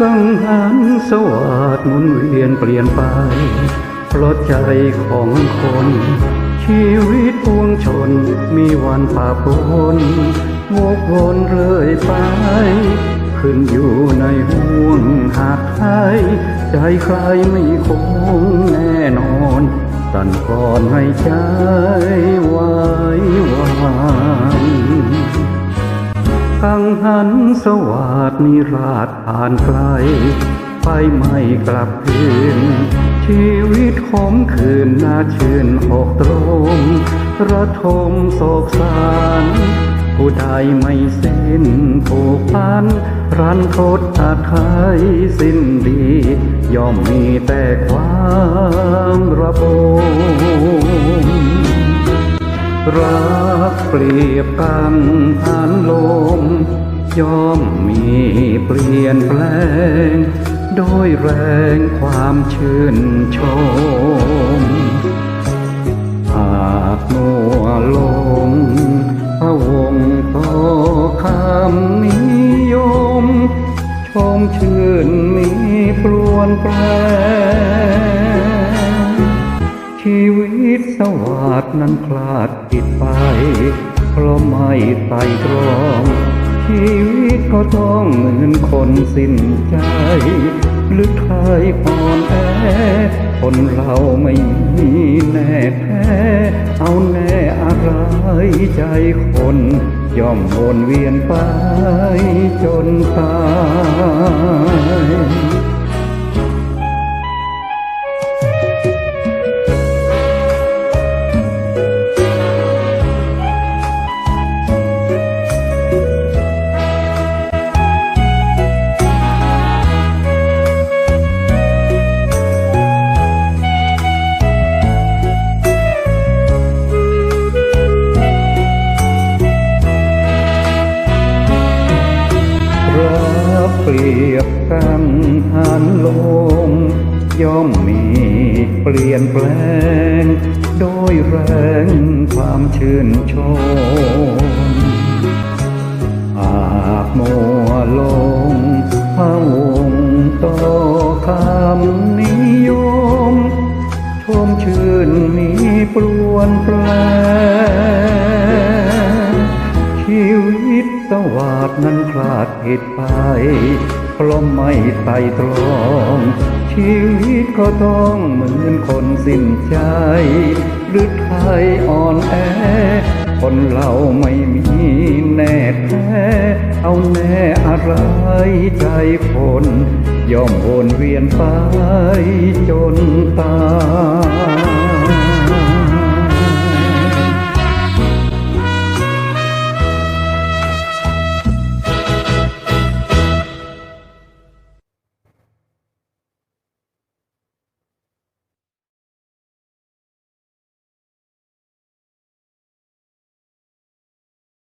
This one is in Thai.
กังหันสวัสดหมุนเวียนเปลี่ยนไปเพราะใจของคน ชีวิตพวงชนมีวันป่าปนวกวนเรื่อยไป ขึ้นอยู่ในห่วงหาดไทยใจใครไม่คงแน่นอน สั่นก่อนให้ใจันสวัสดนิราชผ่านไกล ไปไม่กลับคืน ชีวิตขมคืนน่าชื่นอกตรงระทมโศกสารผู้ใดไม่สิ้นผูกพันรันทดอาไทยสิ้นดี ย่อมมีแต่ความระบมรักเปรียบกังหันลม ย่อมมีเปลี่ยนแปลง โดยแรงความชื่นชม หากมัวลงพะวงต่อคำนิยม ชมชื่นมีปรวนแปรชีวิตสวัสดนั้นคลาดผิดไป เพราะไม่ไต่ตรอง ชีวิตก็ต้องเหมือนคนสิ้นใจ หรือใครอ่อนแอ คนเราไม่มีแน่แท้ เอาแน่อะไรใจคนย่อมวนเวียนไปจนตาย ปรียบกันหันลมย่อมมีเปลี่ยนแปลง โดยแรงความชื่นชมหากมัวลงพะวงต่อคำนิยม ชมชื่นมีปรวนแปรชีวิตสวัสด นั้นคลาดผิดไป เพราะไม่ไต่ตรอง ชีวิตก็ต้องเหมือนคนสิ้นใจ หรือไทยอ่อนแอ คนเราไม่มีแน่แท้ เอาแน่อะไรใจคน ย่อมวนเวียนไปจนตาย